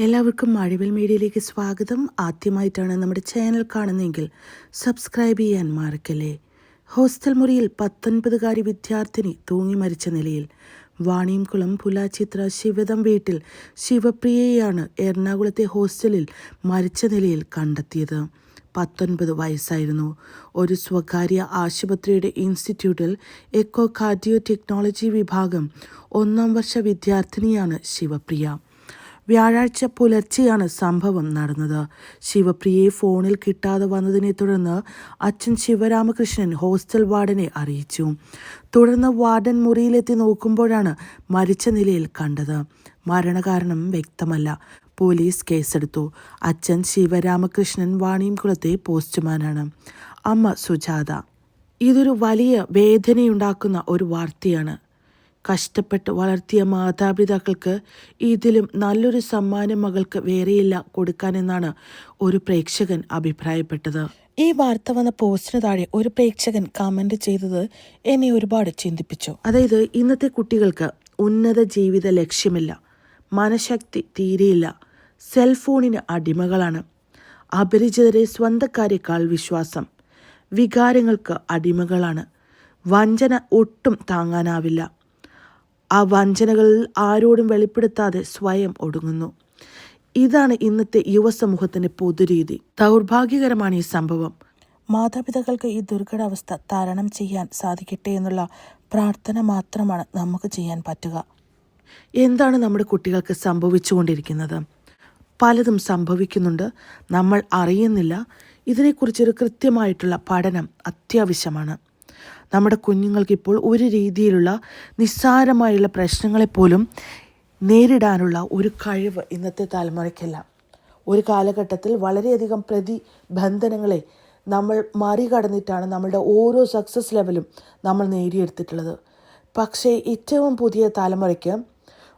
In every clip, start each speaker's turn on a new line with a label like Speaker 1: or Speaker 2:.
Speaker 1: എല്ലാവർക്കും മഴവിൽ മീഡിയയിലേക്ക് സ്വാഗതം. ആദ്യമായിട്ടാണ് നമ്മുടെ ചാനൽ കാണുന്നതെങ്കിൽ സബ്സ്ക്രൈബ് ചെയ്യാൻ മറക്കല്ലേ. ഹോസ്റ്റൽ മുറിയിൽ പത്തൊൻപതുകാരി വിദ്യാർത്ഥിനി തൂങ്ങി മരിച്ച നിലയിൽ വാണിയംകുളം പുലാചിത്ര ശിവദം വീട്ടിൽ ശിവപ്രിയയാണ് എറണാകുളത്തെ ഹോസ്റ്റലിൽ മരിച്ച നിലയിൽ കണ്ടെത്തിയത്. പത്തൊൻപത് വയസ്സായിരുന്നു. ഒരു സ്വകാര്യ ആശുപത്രിയുടെ ഇൻസ്റ്റിറ്റ്യൂട്ടിൽ എക്കോ കാർഡിയോ ടെക്നോളജി വിഭാഗം ഒന്നാം വർഷ വിദ്യാർത്ഥിനിയാണ് ശിവപ്രിയ. വ്യാഴാഴ്ച പുലർച്ചെയാണ് സംഭവം നടന്നത്. ശിവപ്രിയയെ ഫോണിൽ കിട്ടാതെ വന്നതിനെ തുടർന്ന് അച്ഛൻ ശിവരാമകൃഷ്ണൻ ഹോസ്റ്റൽ വാർഡനെ അറിയിച്ചു. തുടർന്ന് വാർഡൻ മുറിയിലെത്തി നോക്കുമ്പോഴാണ് മരിച്ച നിലയിൽ കണ്ടത്. മരണകാരണം വ്യക്തമല്ല. പോലീസ് കേസെടുത്തു. അച്ഛൻ ശിവരാമകൃഷ്ണൻ വാണിയംകുളത്തെ പോസ്റ്റ്മാനാണ്. അമ്മ സുജാത. ഇതൊരു വലിയ വേദനയുണ്ടാക്കുന്ന ഒരു വാർത്തയാണ്. കഷ്ടപ്പെട്ട് വളർത്തിയ മാതാപിതാക്കൾക്ക് ഇതിലും നല്ലൊരു സമ്മാനം മകൾക്ക് വേറെയില്ല കൊടുക്കാനെന്നാണ് ഒരു പ്രേക്ഷകൻ അഭിപ്രായപ്പെട്ടത്. ഈ വാർത്ത വന്ന പോസ്റ്റിന് താഴെ ഒരു പ്രേക്ഷകൻ കമന്റ് ചെയ്തത് എന്നെ ഒരുപാട് ചിന്തിപ്പിച്ചു. അതായത് ഇന്നത്തെ കുട്ടികൾക്ക് ഉന്നത ജീവിത ലക്ഷ്യമില്ല മനഃശക്തി തീരെയില്ല സെൽഫോണിന് അടിമകളാണ്. അപരിചിതരെ സ്വന്തക്കാരെക്കാൾ വിശ്വാസം വികാരങ്ങൾക്ക് അടിമകളാണ്. വഞ്ചന ഒട്ടും താങ്ങാനാവില്ല. ആ വഞ്ചനകളിൽ ആരോടും വെളിപ്പെടുത്താതെ സ്വയം ഒടുങ്ങുന്നു. ഇതാണ് ഇന്നത്തെ യുവസമൂഹത്തിന്റെ പൊതുരീതി. ദൗർഭാഗ്യകരമാണ് ഈ സംഭവം. മാതാപിതാക്കൾക്ക് ഈ ദുർഘടാവസ്ഥ തരണം ചെയ്യാൻ സാധിക്കട്ടെ എന്നുള്ള പ്രാർത്ഥന മാത്രമാണ് നമുക്ക് ചെയ്യാൻ പറ്റുക. എന്താണ് നമ്മുടെ കുട്ടികൾക്ക് സംഭവിച്ചുകൊണ്ടിരിക്കുന്നത്? പലതും സംഭവിക്കുന്നുണ്ട്. നമ്മൾ അറിയുന്നില്ല. ഇതിനെക്കുറിച്ചൊരു കൃത്യമായിട്ടുള്ള പഠനം അത്യാവശ്യമാണ്. നമ്മുടെ കുഞ്ഞുങ്ങൾക്ക് ഇപ്പോൾ ഒരു രീതിയിലുള്ള നിസ്സാരമായുള്ള പ്രശ്നങ്ങളെപ്പോലും നേരിടാനുള്ള ഒരു കഴിവ് ഇന്നത്തെ തലമുറയ്ക്കല്ല. ഒരു കാലഘട്ടത്തിൽ വളരെയധികം പ്രതിബന്ധനങ്ങളെ നമ്മൾ മറികടന്നിട്ടാണ് നമ്മളുടെ ഓരോ സക്സസ് ലെവലും നമ്മൾ നേടിയെടുത്തിട്ടുള്ളത്. പക്ഷേ ഏറ്റവും പുതിയ തലമുറയ്ക്ക്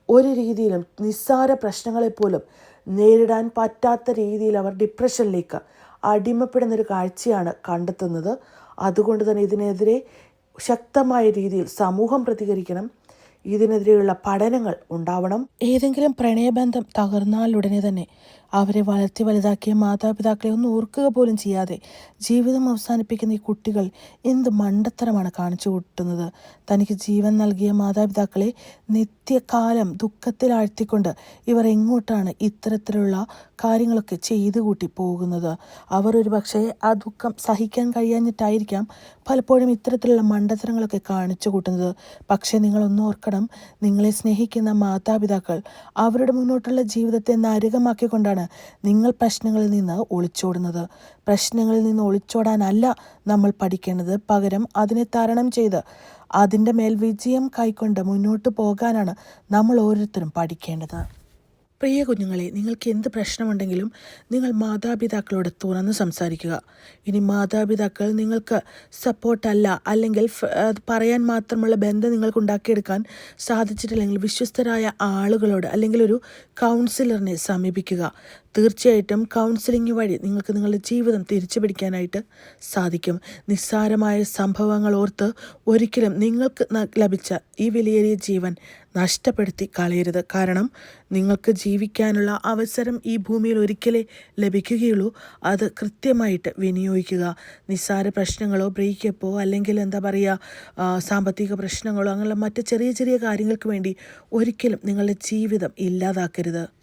Speaker 1: ഒരു രീതിയിലും നിസ്സാര പ്രശ്നങ്ങളെപ്പോലും നേരിടാൻ പറ്റാത്ത രീതിയിൽ അവർ ഡിപ്രഷനിലേക്ക് അടിമപ്പെടുന്നൊരു കാഴ്ചയാണ് കണ്ടെത്തുന്നത്. അതുകൊണ്ട് തന്നെ ഇതിനെതിരെ ശക്തമായ രീതിയിൽ സമൂഹം പ്രതികരിക്കണം. ഇതിനെതിരെയുള്ള പഠനങ്ങൾ ഉണ്ടാവണം. ഏതെങ്കിലും പ്രണയബന്ധം തകർന്നാൽ ഉടനെ തന്നെ അവരെ വളർത്തി വലുതാക്കിയ മാതാപിതാക്കളെ ഒന്ന് ഓർക്കുക പോലും ചെയ്യാതെ ജീവിതം അവസാനിപ്പിക്കുന്ന ഈ കുട്ടികൾ എന്ത് മണ്ടത്തരമാണ് കാണിച്ചു കൂട്ടുന്നത്. തനിക്ക് ജീവൻ നൽകിയ മാതാപിതാക്കളെ നിത്യകാലം ദുഃഖത്തിലാഴ്ത്തിക്കൊണ്ട് ഇവർ എങ്ങോട്ടാണ് ഇത്തരത്തിലുള്ള കാര്യങ്ങളൊക്കെ ചെയ്തു കൂട്ടി പോകുന്നത്? അവർ ഒരു പക്ഷേ ആ ദുഃഖം സഹിക്കാൻ കഴിയാഞ്ഞിട്ടായിരിക്കാം പലപ്പോഴും ഇത്തരത്തിലുള്ള മണ്ടത്തരങ്ങളൊക്കെ കാണിച്ചു കൂട്ടുന്നത്. പക്ഷേ നിങ്ങളൊന്ന് ഓർക്കണം നിങ്ങളെ സ്നേഹിക്കുന്ന മാതാപിതാക്കൾ അവരുടെ മുന്നോട്ടുള്ള ജീവിതത്തെ നരകമാക്കിക്കൊണ്ടാണ് നിങ്ങൾ പ്രശ്നങ്ങളിൽ നിന്ന് ഒളിച്ചോടുന്നത്. പ്രശ്നങ്ങളിൽ നിന്ന് ഒളിച്ചോടാനല്ല നമ്മൾ പഠിക്കേണ്ടത്. പകരം അതിനെ തരണം ചെയ്ത് അതിന്റെ മേൽ വിജയം കൈക്കൊണ്ട് മുന്നോട്ട് പോകാനാണ് നമ്മൾ ഓരോരുത്തരും പഠിക്കേണ്ടത്. പ്രിയ കുഞ്ഞുങ്ങളെ നിങ്ങൾക്ക് എന്ത് പ്രശ്നമുണ്ടെങ്കിലും നിങ്ങൾ മാതാപിതാക്കളോട് തുറന്ന് സംസാരിക്കുക. ഇനി മാതാപിതാക്കൾ നിങ്ങൾക്ക് സപ്പോർട്ടല്ല അല്ലെങ്കിൽ പറയാൻ മാത്രമുള്ള ബന്ധം നിങ്ങൾക്ക് ഉണ്ടാക്കിയെടുക്കാൻ സാധിച്ചിട്ടില്ലെങ്കിൽ വിശ്വസ്തരായ ആളുകളോട് അല്ലെങ്കിൽ ഒരു കൗൺസിലറിനെ സമീപിക്കുക. തീർച്ചയായിട്ടും കൗൺസിലിംഗ് വഴി നിങ്ങൾക്ക് നിങ്ങളുടെ ജീവിതം തിരിച്ചു പിടിക്കാനായിട്ട് സാധിക്കും. നിസ്സാരമായ സംഭവങ്ങൾ ഓർത്ത് ഒരിക്കലും നിങ്ങൾക്ക് ലഭിച്ച ഈ വിലയേറിയ ജീവൻ നഷ്ടപ്പെടുത്തി കളയരുത്. കാരണം നിങ്ങൾക്ക് ജീവിക്കാനുള്ള അവസരം ഈ ഭൂമിയിൽ ഒരിക്കലേ ലഭിക്കുകയുള്ളൂ. അത് കൃത്യമായിട്ട് വിനിയോഗിക്കുക. നിസ്സാര പ്രശ്നങ്ങളോ ബ്രേക്കപ്പോ അല്ലെങ്കിൽ എന്താ പറയുക സാമ്പത്തിക പ്രശ്നങ്ങളോ അങ്ങനെയുള്ള മറ്റ് ചെറിയ ചെറിയ കാര്യങ്ങൾക്ക് വേണ്ടി ഒരിക്കലും നിങ്ങളുടെ ജീവിതം ഇല്ലാതാക്കരുത്.